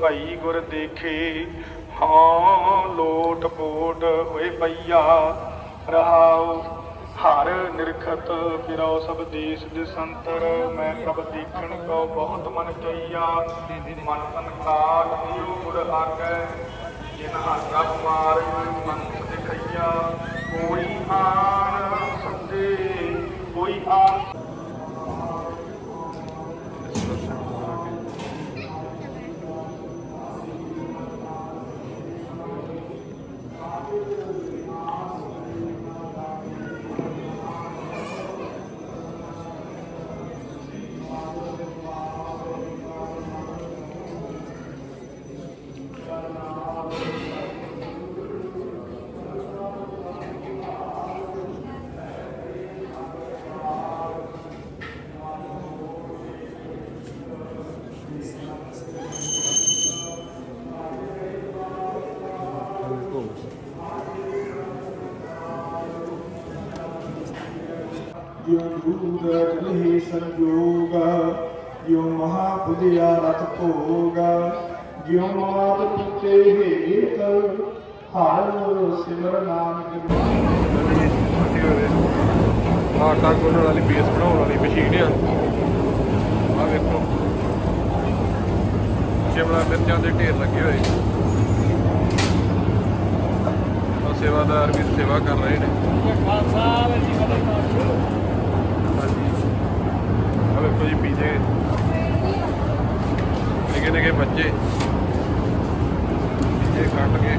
ਭਾਈ ਗੁਰ ਦੇਖੇ, ਹਾਂ ਲੋਟ ਪੋਟ ਹੋਏ ਪਈਆ। ਰਹਾਉ ਹਰ ਨਿਰਖਤ ਫਿਰੋ ਸਭ ਦੇਸ ਦੇ ਸੰਤਰ। ਮੈਂ ਪ੍ਰਭ ਦੇਖਣ ਕੋ ਬਹੁਤ ਮਨ ਕਈਆ ਮਨ ਤਨ ਕਾਟ ਦਿਓ ਗੁਰ ਆਗੈ ਜਿਨ ਹਾਸਾ ਮਾਰ ਮਨ ਦਿਖਈਆ ਕੋਈ ਆਣ ਸੱਦੇ, ਕੋਈ ਆਣ ਜਿਉ ਦੂਰ ਜਲਹਿ ਸੰਜੋਗ, ਜਿਉ ਮਹਾਪੁਜਿਆ ਰਥ ਭੋਗ, ਜਿਉ ਮਾਤ ਪੁੱਤੇ ਹੇਤ ਹਰ ਸਿਮਰ ਨਾਨਕ ਆਟਾ ਗੁੰਨਣ ਵਾਲੀ ਬੇਸ ਬਣਾਉਣ ਵਾਲੀ ਮਸ਼ੀਨ ਆ। ਆ ਵੇਖੋ। ਸ਼ਿਮਲਾ ਮਿਰਚਾਂ ਦੇ ਢੇਰ ਲੱਗੇ ਹੋਏ ਆ ਸੇਵਾਦਾਰ ਵੀ ਸੇਵਾ ਕਰ ਰਹੇ ਨੇ। ਵੇਖੋ ਜੀ ਪੀਜੇ। ਨਿੱਕੇ ਨਿੱਕੇ ਬੱਚੇ। ਪੀਜੇ ਕੱਟ ਕੇ।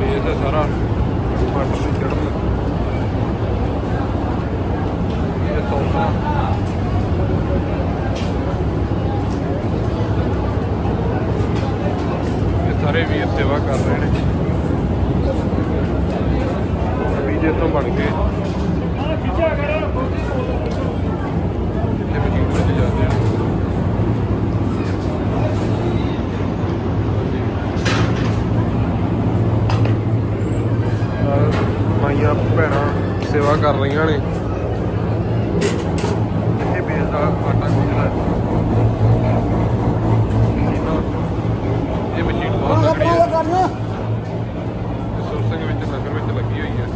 ਬੇਸ ਸਾਰਾ ਟਮਾਟਰ ਦੀ ਚੜਨ ਇਹ ਸੌਸਾ ਇਹ ਸਾਰੇ ਵੀਰ ਸੇਵਾ ਕਰ ਰਹੇ ਨੇ। ਬੀਜੇ ਤੋਂ ਬਣ ਕੇ। ਇਹ ਮਸ਼ੀਨ ਵਿੱਚ ਜਾਂਦੇ ਆ ਮਾਈਆਂ ਭੈਣਾਂ ਸੇਵਾ ਕਰ ਰਹੀਆਂ ਨੇ। ਇਹ ਬੇਸ ਦਾ ਆਟਾ ਗੁੰਨਣਾ ਹੈ ਇਹ ਮਸ਼ੀਨ ਬਹੁਤ ਤਕੜੀ ਹੈ ਇਹ ਸੁਰ ਸਿੰਘ ਵਿੱਚ ਨਗਰ ਵਿੱਚ ਲੱਗੀ ਹੋਈ ਹੈ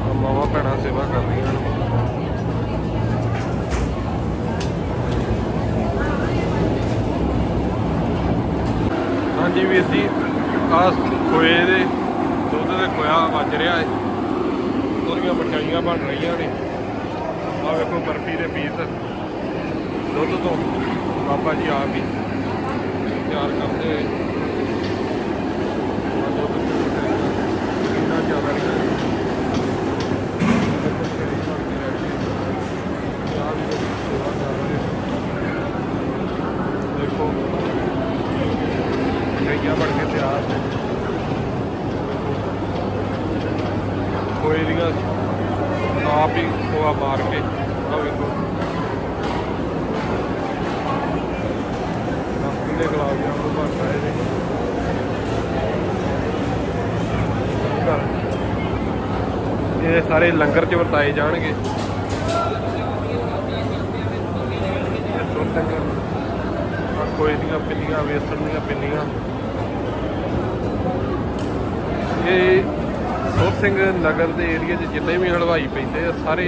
ਆਹ ਮਾਵਾਂ ਭੈਣਾਂ ਸੇਵਾ ਕਰ ਰਹੀਆਂ ਨੇ ਹਾਂਜੀ ਵੀਰ ਜੀ ਆਹ ਖੋਏ ਦੇ ਦੁੱਧ ਦੇ ਖੋਇਆ ਵੱਜ ਰਿਹਾ ਹੈ ਉਹਦੀਆਂ ਮਠਿਆਈਆਂ ਬਣ ਰਹੀਆਂ ਨੇ। ਆਹ ਵੇਖੋ ਬਰਫੀ ਦੇ ਪੀਸ। ਦੁੱਧ ਤੋਂ ਬਾਬਾ ਜੀ ਆਪ ਹੀ ਤਿਆਰ ਕਰਦੇ ਹੋਏ। ਕਿੰਨਾ ਜ਼ਿਆਦਾ ਦੇਖੋ। ਮਠਿਆਈ ਬਣ ਕੇ ਤਿਆਰ ਨੇ। ਕੋਈ ਦੀਆਂ ਆਪ ਹੀ ਖੋਆ ਮਾਰ ਕੇ। ਆ ਵੇਖੋ। ਕਿੰਨੇ ਗੁਲਾਬ ਜਾਮੁਨ ਬਣ ਰਹੇ ਨੇ। ਇਹ ਸਾਰੇ ਲੰਗਰ ਚ ਵਰਤਾਏ ਜਾਣਗੇ। ਇਹ ਕੋਈ ਦੀਆਂ ਪਿੰਨੀਆਂ, ਵੇਸਣ ਦੀਆਂ ਪਿੰਨੀਆਂ। ਇਹ ਸੁਰ ਸਿੰਘ ਨਗਰ ਦੇ ਏਰੀਆ 'ਚ ਜਿੰਨੇ ਵੀ ਹਲਵਾਈ ਪੈਂਦੇ ਆ, ਸਾਰੇ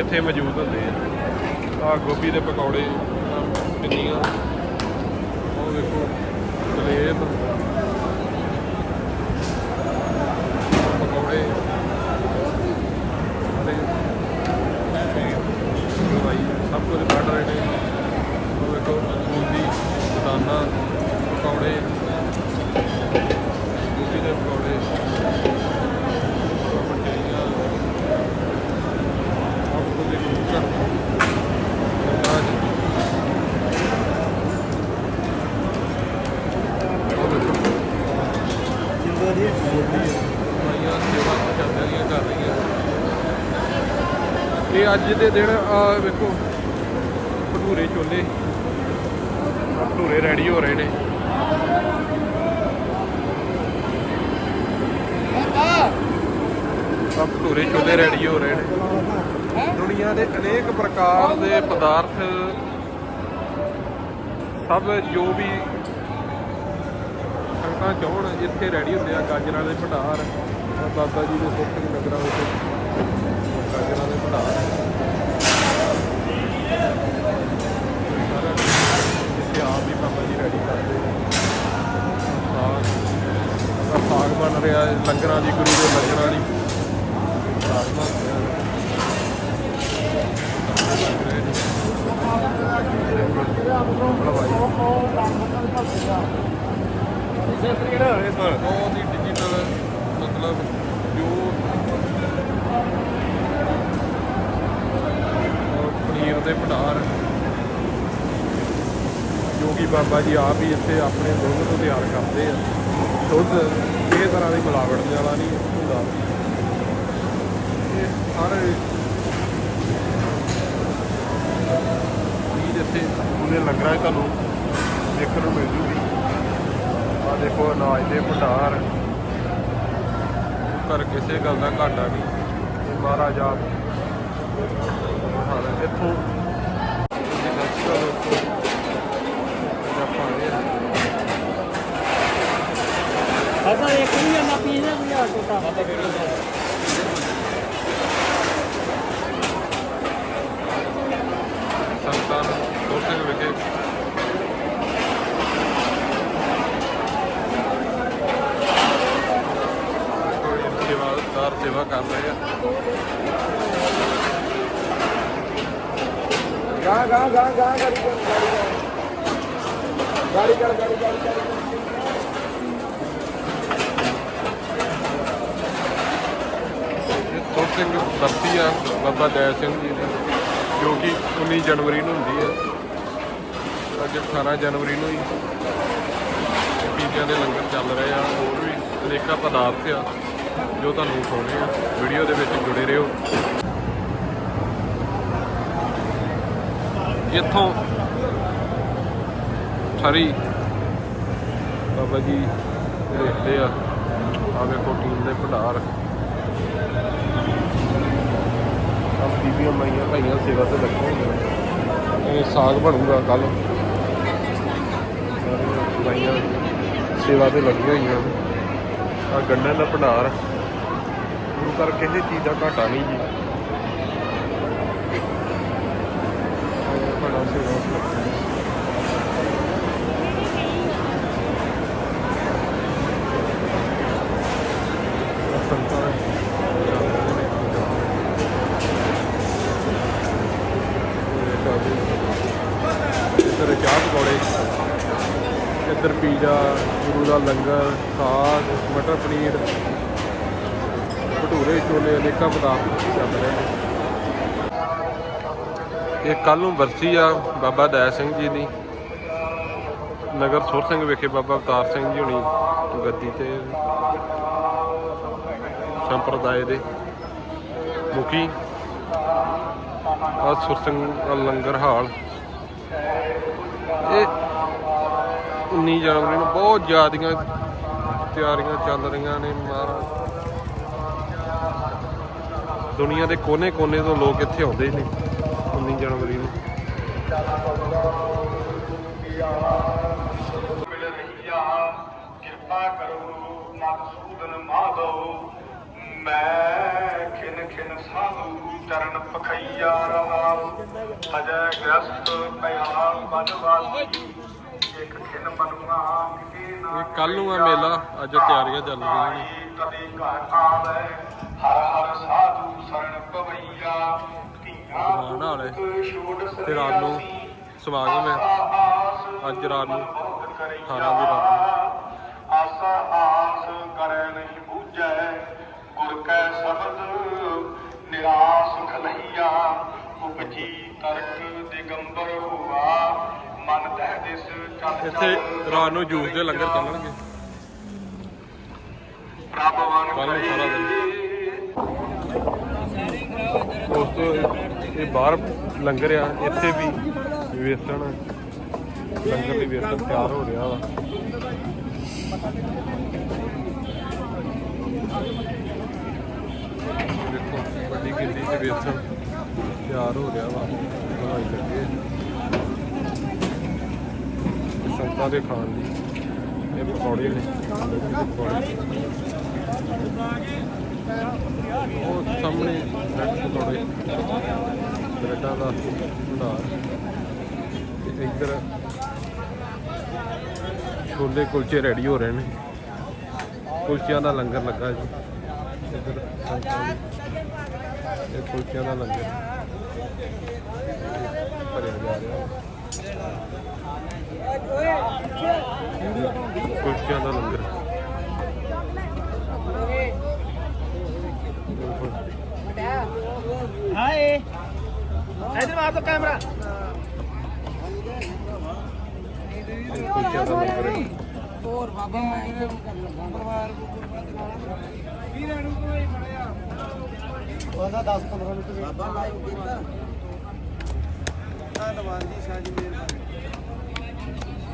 ਇੱਥੇ ਮੌਜੂਦ ਹੁੰਦੇ ਆ। ਆ ਗੋਭੀ ਦੇ ਪਕੌੜੇ, ਆਹ ਪਿੰਨੀਆਂ ਉਹ ਵੇਖੋ ਜਲੇਬ ਆਹ ਪਕੌੜੇ ਸਾਰੇ ਹਲਵਾਈ ਸਭ ਕੁਝ ਕੱਢ ਰਹੇ ਨੇ ਉਹ ਵੇਖੋ ਬੂੰਦੀ ਬਦਾਨਾ ਪਕੌੜੇ ਗੋਭੀ ਦੇ ਪਕੌੜੇ ਆਹ ਮਠਿਆਈਆਂ ਆਹ ਕੁਝ ਕੁੱਕਰ ਪਿਆਜ਼ ਉਹ ਵੇਖੋ ਮਾਈਆਂ ਸੇਵਾ ਚੱਲਦੀਆਂ ਰਹੀਆਂ ਕਰ ਰਹੀਆਂ ਇਹ ਅੱਜ ਦੇ ਦਿਨ, ਆ ਵੇਖੋ, ਭਟੂਰੇ ਛੋਲੇ। ਭਟੂਰੇ ਰੈਡੀ ਹੋ ਰਹੇ ਨੇ। ਸਭ ਭਟੂਰੇ ਛੋਲੇ ਰੈਡੀ ਹੋ ਰਹੇ ਨੇ। ਦੁਨੀਆ ਦੇ ਅਨੇਕ ਪ੍ਰਕਾਰ ਦੇ ਪਦਾਰਥ, ਸਭ ਜੋ ਵੀ ਸੰਗਤਾਂ ਚਾਹਣ, ਇੱਥੇ ਰੈਡੀ ਹੁੰਦੇ ਆ। ਗਾਜਰਾਂ ਦੇ ਭੰਡਾਰ ਆਹ ਦਾਦਾ ਜੀ ਦੇ ਸੁੱਖ ਦੇ ਨਗਰਾਂ ਵਿੱਚ। ਗਾਜਰਾਂ ਦੇ ਭੰਡਾਰ ਸਾਰਾ ਇੱਥੇ ਆਪ ਹੀ ਬਾਬਾ ਜੀ ਰੈਡੀ ਕਰਦੇ ਸਾਗ ਆਹ ਸਾਗ ਬਣ ਰਿਹਾ ਹੈ, ਲੰਗਰਾਂ ਦੀ, ਗੁਰੂ ਦੇ ਲੰਗਰਾਂ ਦੀ। ਸਾਗ ਬਣ ਰਿਹਾ ਬਹੁਤ ਹੀ ਡਿਜੀਟਲ ਮਤਲਬ ਜੋ ਪਨੀਰ ਦੇ ਭੰਡਾਰ ਜੋ ਬਾਬਾ ਜੀ ਆਪ ਹੀ ਇੱਥੇ ਆਪਣੇ ਦੁੱਧ ਤੋਂ ਤਿਆਰ ਕਰਦੇ ਆ। ਦੁੱਧ ਕਿਸੇ ਤਰ੍ਹਾਂ ਦੀ ਮਿਲਾਵਟ ਵਾਲਾ ਨਹੀਂ ਹੁੰਦਾ। ਇਹ ਸਾਰੇ ਚੀਜ਼ ਇੱਥੇ ਉਹਦੇ ਲੰਗਰਾਂ 'ਚ ਤੁਹਾਨੂੰ, ਦੇਖਣ ਨੂੰ ਮਿਲ ਜੂਗੀ ਆ ਦੇਖੋ, ਅਨਾਜ ਦੇ ਭੰਡਾਰ। ਪਰ ਕਿਸੇ ਗੱਲ ਦਾ ਘਾਟਾ ਨਹੀਂ। ਇਹ ਮਹਾਰਾਜ ਆਪ ਇੱਥੋਂ ਦੀ ਗਲਤੀ ਦਾ ਦੋਸਤੋ ਆਪਾਂ ਆਏ ਆ। ਅਸਾਂ ਇੱਕ ਵੀ ਨਾ ਪੀਣਾ ਵੀ ਆ ਟੋਟਾ ਸੰਤਾਂ ਦੋ ਸਿੰਘ ਵਿਖੇ ਕੋਈ ਸੇਵਾਦਾਰ ਸੇਵਾ ਕਰ ਰਹੇ ਆ ਗਾ ਗਾ ਗਾ ਗਾ ਗਾੜੀ ਕਰ ਗਾੜੀ ਕਰ ਗਾੜੀ ਕਰ ਇਹ ਸਿੰਘ ਬਰਸੀ ਆ, ਬਾਬਾ ਦਇਆ ਸਿੰਘ ਜੀ ਦੀ, ਜੋ ਕਿ 19 ਜਨਵਰੀ ਨੂੰ ਹੁੰਦੀ ਹੈ। ਅੱਜ 18 ਜਨਵਰੀ ਨੂੰ ਹੀ ਇਹ ਦੇ ਲੰਗਰ ਚੱਲ ਰਹੇ ਆ, ਹੋਰ ਵੀ ਅਨੇਕਾਂ ਪਦਾਰਥ ਆ, ਜੋ ਤੁਹਾਨੂੰ ਵਿਖਾਉਣੇ ਆ। ਵੀਡੀਓ ਦੇ ਵਿੱਚ ਜੁੜੇ ਰਹੋ। ਇੱਥੋਂ ਸਾਰੀ ਬਾਬਾ ਜੀ ਦੇਖਦੇ ਆ। ਆ ਵੇਖੋ ਟੀਮ ਦੇ ਭੰਡਾਰ। ਸਭ ਬੀਬੀਆਂ ਮਾਈਆਂ ਭਾਈਆਂ ਸੇਵਾ ਤੇ ਲੱਗੀਆਂ ਹੋਈਆਂ ਇਹ ਸਾਗ ਬਣੂਗਾ ਕੱਲ ਮਾਈਆਂ ਸੇਵਾ ਤੇ ਲੱਗੀਆਂ ਹੋਈਆਂ ਆ ਗੰਢਾਂ ਦਾ ਭੰਡਾਰ। ਗੁਰੂ ਘਰ ਕਿਸੇ ਚੀਜ਼ ਦਾ ਘਾਟਾ ਨਹੀਂ ਜੀ। ਆਹ ਬੜਾ ਸੇਵਾ ਸੰਤਾਂ ਇੱਧਰ ਚਾਹ ਪਕੌੜੇ ਇੱਧਰ ਪੀਜ਼ਾ, ਗੁਰੂ ਦਾ ਲੰਗਰ, ਸਾਗ, ਮਟਰ ਪਨੀਰ, ਭਟੂਰੇ, ਛੋਲੇ, ਅਨੇਕਾਂ ਪਦਾਰਥ ਚੱਲ ਰਹੇ ਨੇ। ਇਹ ਕੱਲ ਨੂੰ ਵਰਸੀ ਆ ਬਾਬਾ ਦਇਆ ਸਿੰਘ ਜੀ ਦੀ। ਨਗਰ ਸੁਰ ਸਿੰਘ ਵਿਖੇ ਬਾਬਾ ਅਵਤਾਰ ਸਿੰਘ ਜੀ ਹੁਣੀ ਗੱਦੀ ਤੇ ਸੰਪਰਦਾਇ ਦੇ ਮੁਖੀ। ਆ ਸੁਰ ਸਿੰਘ ਲੰਗਰ ਹਾਲ। ਇਹ 19 ਜਨਵਰੀ ਨੂੰ ਬਹੁਤ ਜ਼ਿਆਦੀਆਂ ਤਿਆਰੀਆਂ ਚੱਲ ਰਹੀਆਂ ਨੇ ਮਹਾਰਾਜ। ਦੁਨੀਆ ਦੇ ਕੋਨੇ-ਕੋਨੇ ਤੋਂ ਲੋਕ ਇੱਥੇ ਆਉਂਦੇ ਨੇ 19 ਜਨਵਰੀ ਨੂੰ। ਕਿਰਪਾ ਕਰੋ, ਮਕਸੂਦਨ ਮਾਧੋ, ਮੈਂ ਖਿਨ ਖਿਨ ਸਾਧੂ, ਚਰਨ ਪਖਈਆ ਰਹਾ ਅਜੈ ਗ੍ਰਸਤ ਪਿਆ ਬਨਵਾਸੀ ਇਹ ਕੱਲ ਨੂੰ ਆ ਮੇਲਾ, ਅੱਜ ਤਿਆਰੀਆਂ ਚੱਲ ਰਹੀਆਂ ਨੇ। ਕਦੇ ਘਰ ਆਵੇ ਹਰ ਹਰ ਸਾਧੂ ਸਰਣ ਪਵਈਆ ਧੀਆਂ ਪੁੱਤ ਤੇ ਰਾਤ ਨੂੰ ਸਮਾਗਮ ਹੈ। ਅੱਜ ਰਾਤ ਨੂੰ ਕਰਿਆ 18 ਦੀ ਰਾਤ ਆਸਾ ਆਸ ਕਰੈ ਨਹੀਂ ਬੂਝੈ, ਗੁਰ ਕੈ ਸ਼ਬਦ ਨਿਰਾਸ ਖਲਈਆ, ਉਪਜੀ ਤਰਕ ਦਿਗੰਬਰ ਹੋਆ ਇੱਥੇ ਰਾਤ ਨੂੰ ਜੂਸ ਦੇ ਲੰਗਰ ਚੱਲਣਗੇ। ਪ੍ਰਭਵਨ ਕੱਲ੍ਹ ਨੂੰ ਸਾਰਾ ਦਿਨ। ਉਸ ਤੋਂ ਇਹ ਬਾਹਰ ਲੰਗਰ ਆ ਇੱਥੇ ਵੀ ਵੇਸਣ ਲੰਗਰ ਦੀ ਵੇਸਣ ਤਿਆਰ ਹੋ ਰਿਹਾ ਵਾ। ਕਿੰਨੀ ਤੇ ਵੇਚਣ ਤਿਆਰ ਹੋ ਰਿਹਾ ਵਾ। ਹਲਵਾਈ ਲੱਗੇ ਇਹ ਦੇ ਖਾਣ ਲਈ ਇਹ ਪਕੌੜੇ ਨੇ। ਉਹ ਸਾਹਮਣੇ ਬ੍ਰੈਡ ਪਕੌੜੇ। ਬ੍ਰੈਡਾਂ ਦਾ ਭੰਡਾਰ। ਤੇ ਇੱਧਰ ਛੋਲੇ ਕੁਲਚੇ ਰੈਡੀ ਹੋ ਰਹੇ ਨੇ। ਕੁਲਚਿਆਂ ਦਾ ਲੰਗਰ ਲੱਗਾ ਜੀ। ਇੱਧਰ ਇਹ ਕੁਲਚਿਆਂ ਦਾ ਲੰਗਰ। ਭਰਿਆ ਜਾ ਰਿਹਾ। ਕੁਲਚਿਆਂ ਦਾ ਲੰਗਰ। ਹਾਏ। ਇਧਰ ਮਾਰ ਦੋ ਕੈਮਰਾ। ਇਹ ਕੁਲਚਿਆਂ ਦਾ ਲੰਗਰ। ਹੋਰ ਬਾਬਾ ਮੈਂ ਪਰਿਵਾਰ ਕੋਈ ਬਣਿਆ ਉਹਦਾ 10 15 ਮਿੰਟ ਬਾਬਾ ਲਾਈਵ ਕੀਤਾ। ਧੰਨਵਾਦ ਜੀ ਸਾਜੀ ਮੇਰ